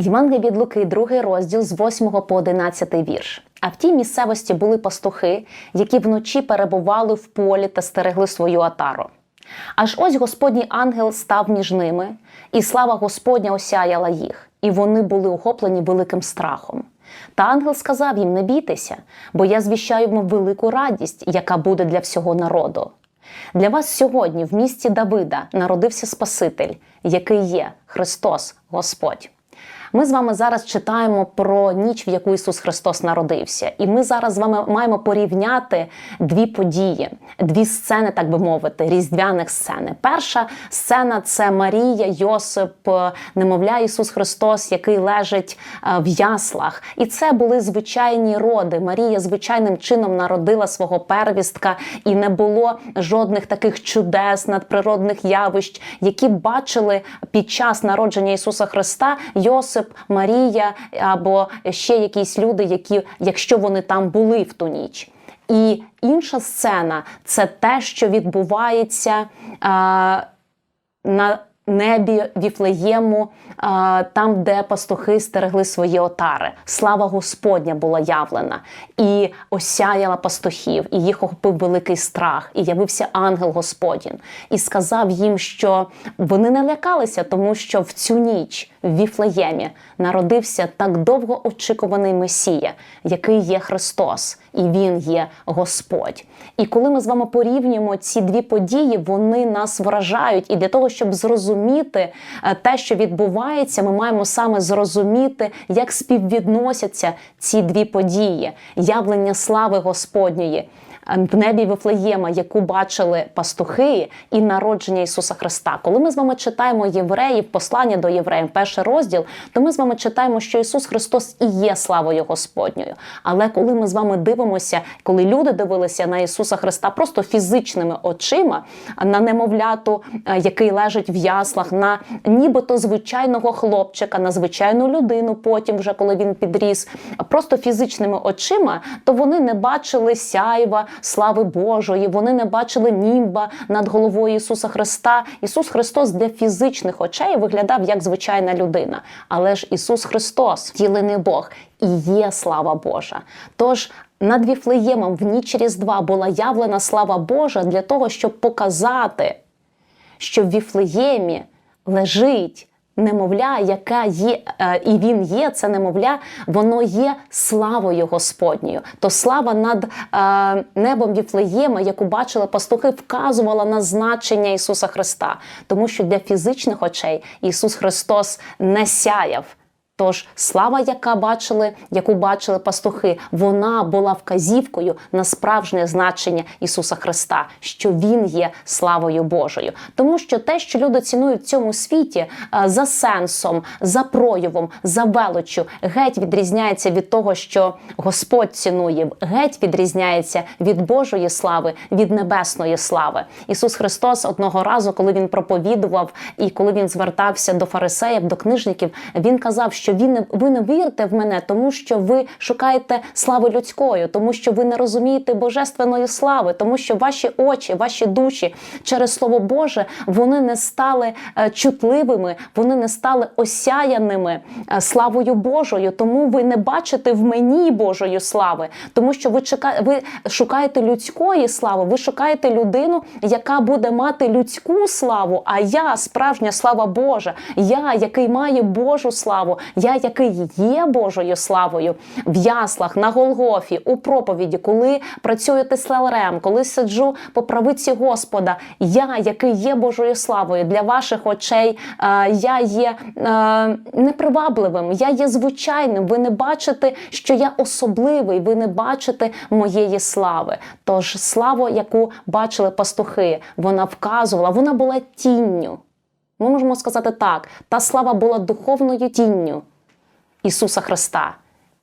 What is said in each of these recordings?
Євангелій від Луки, другий розділ з 8 по 11 вірш. А в тій місцевості були пастухи, які вночі перебували в полі та стерегли свою атару. Аж ось Господній ангел став між ними, і слава Господня осяяла їх, і вони були охоплені великим страхом. Та ангел сказав їм: Не бійтеся, бо я звіщаю вам велику радість, яка буде для всього народу. Для вас сьогодні в місті Давида народився Спаситель, який є Христос Господь. Ми з вами зараз читаємо про ніч, в яку Ісус Христос народився, і ми зараз з вами маємо порівняти дві події, дві сцени, так би мовити, різдвяних сцени. Перша сцена це Марія, Йосип, немовля Ісус Христос, який лежить е, в яслах. І це були звичайні роди. Марія звичайним чином народила свого первістка, і не було жодних таких чудес, надприродних явищ, які бачили під час народження Ісуса Христа Йосип, Марія або ще якісь люди, які, якщо вони там були в ту ніч. І інша сцена це те, що відбувається а, на небі Віфлеєму, а, там, де пастухи стерегли свої отари. Слава Господня була явлена і осяяла пастухів, і їх охопив великий страх, і явився ангел Господін, і сказав їм, що вони не лякалися, тому що в цю ніч в Віфлеємі народився так довго очікуваний Месія, який є Христос, і Він є Господь. І коли ми з вами порівнюємо ці дві події, вони нас вражають. І для того, щоб зрозуміти е, те, що відбувається, ми маємо саме зрозуміти, як співвідносяться ці дві події: явлення слави Господньої. Е, В небі Вифлеєма, яку бачили пастухи, і народження Ісуса Христа. Коли ми з вами читаємо євреїв, послання до євреїв, перший розділ, то ми з вами читаємо, що Ісус Христос і є славою Господньою. Але коли ми з вами дивимося, коли люди дивилися на Ісуса Христа просто фізичними очима, на немовляту, е, який лежить в яслах, на нібито звичайного хлопчика, на звичайну людину, потім, вже коли він підріс, просто фізичними очима, то вони не бачили сяйва слави Божої, вони не бачили німба над головою Ісуса Христа. Ісус Христос для фізичних очей виглядав як звичайна людина. Але ж Ісус Христос, втілений Бог, і є слава Божа. Тож над Віфлеємом в ніч Різдва була явлена слава Божа для того, щоб показати, що в Віфлеємі лежить немовля, яка є, е, і він є, це немовля, воно є славою Господньою. То слава над е, небом Віфлеєма, яку бачили пастухи, вказувала на значення Ісуса Христа, тому що для фізичних очей Ісус Христос не сяяв. Тож слава, яка бачили, яку бачили пастухи, вона була вказівкою на справжнє значення Ісуса Христа, що Він є славою Божою. Тому що те, що люди цінують в цьому світі е, за сенсом, за проявом, за величчю, геть відрізняється від того, що Господь цінує, геть відрізняється від Божої слави, від небесної слави. Ісус Христос одного разу, коли він проповідував і коли він звертався до фарисеїв, до книжників, він казав, що він не ви не вірите в мене, тому що ви шукаєте слави людської, тому що ви не розумієте божественної слави, тому що ваші очі, ваші душі через слово Боже вони не стали е, чутливими, вони не стали осяяними е, славою Божою. Тому ви не бачите в мені Божої слави, тому що ви чека... ви шукаєте людської слави, ви шукаєте людину, яка буде мати людську славу. А я справжня слава Божа, я, який має Божу славу, я, який є Божою славою в яслах, на Голгофі, у проповіді, коли працюю тесларем, коли сиджу по правиці Господа, я, який є Божою славою для ваших очей, е, я є е, непривабливим, я є звичайним. Ви не бачите, що я особливий, ви не бачите моєї слави. Тож славу, яку бачили пастухи, вона вказувала, вона була тінню. Ми можемо сказати так: та слава була духовною тінню Ісуса Христа,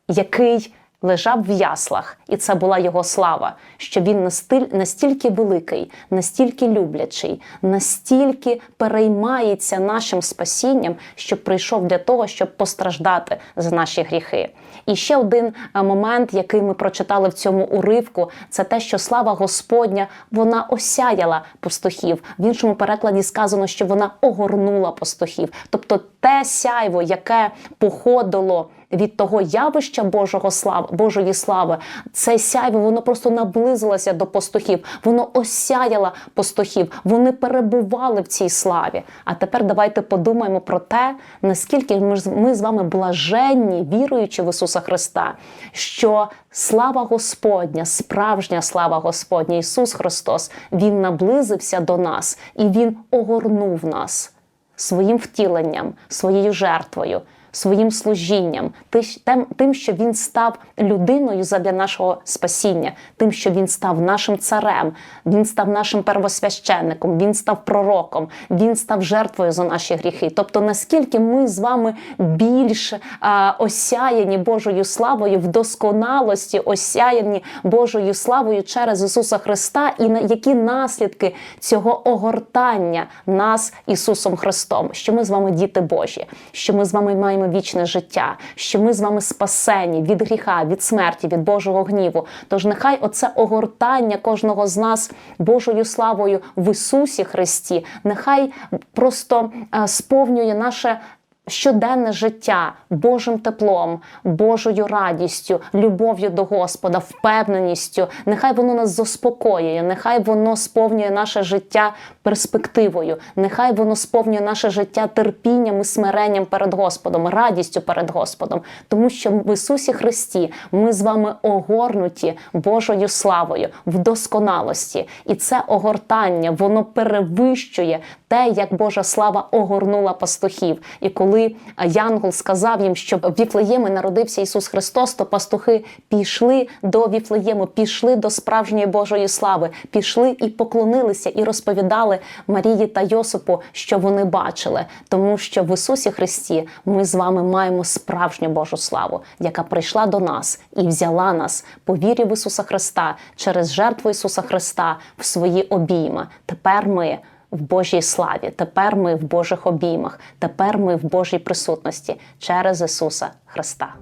який лежав в яслах і це була його слава, що він настільки великий, настільки люблячий, настільки переймається нашим спасінням, що прийшов для того, щоб постраждати за наші гріхи. І ще один е, момент, який ми прочитали в цьому уривку, це те, що слава Господня вона осяяла пастухів. В іншому перекладі сказано, що вона огорнула пастухів. Тобто те сяйво, яке походило від того явища Божого слави, Божої слави, це сяйво, воно просто наблизилося до пастухів, воно осяяло пастухів, вони перебували в цій славі. А тепер давайте подумаємо про те, наскільки ми з вами блаженні, віруючи в Ісуса Христа, що слава Господня, справжня слава Господня, Ісус Христос, Він наблизився до нас і Він огорнув нас своїм втіленням, своєю жертвою, своїм служінням, тим, тим, що він став людиною задля нашого спасіння, тим, що він став нашим царем, він став нашим первосвященником, він став пророком, він став жертвою за наші гріхи. Тобто, наскільки ми з вами більш а, осяяні Божою славою в досконалості, осяяні Божою славою через Ісуса Христа, і на які наслідки цього огортання нас Ісусом Христом, що ми з вами діти Божі, що ми з вами маємо вічне життя, що ми з вами спасені від гріха, від смерті, від Божого гніву. Тож нехай оце огортання кожного з нас Божою славою в Ісусі Христі, нехай просто е, сповнює наше щоденне життя Божим теплом, Божою радістю, любов'ю до Господа, впевненістю. Нехай воно нас заспокоює, нехай воно сповнює наше життя перспективою, нехай воно сповнює наше життя терпінням і смиренням перед Господом, радістю перед Господом, тому що в Ісусі Христі ми з вами огорнуті Божою славою в досконалості, і це огортання воно перевищує те, як Божа слава огорнула пастухів. І коли Янгол сказав їм, що в Віфлеємі народився Ісус Христос, то пастухи пішли до Віфлеєму, пішли до справжньої Божої слави, пішли і поклонилися, і розповідали Марії та Йосипу, що вони бачили, тому що в Ісусі Христі ми з вами маємо справжню Божу славу, яка прийшла до нас і взяла нас по вірі в Ісуса Христа через жертву Ісуса Христа в свої обійми. Тепер ми. В Божій славі, тепер ми в Божих обіймах, тепер ми в Божій присутності через Ісуса Христа.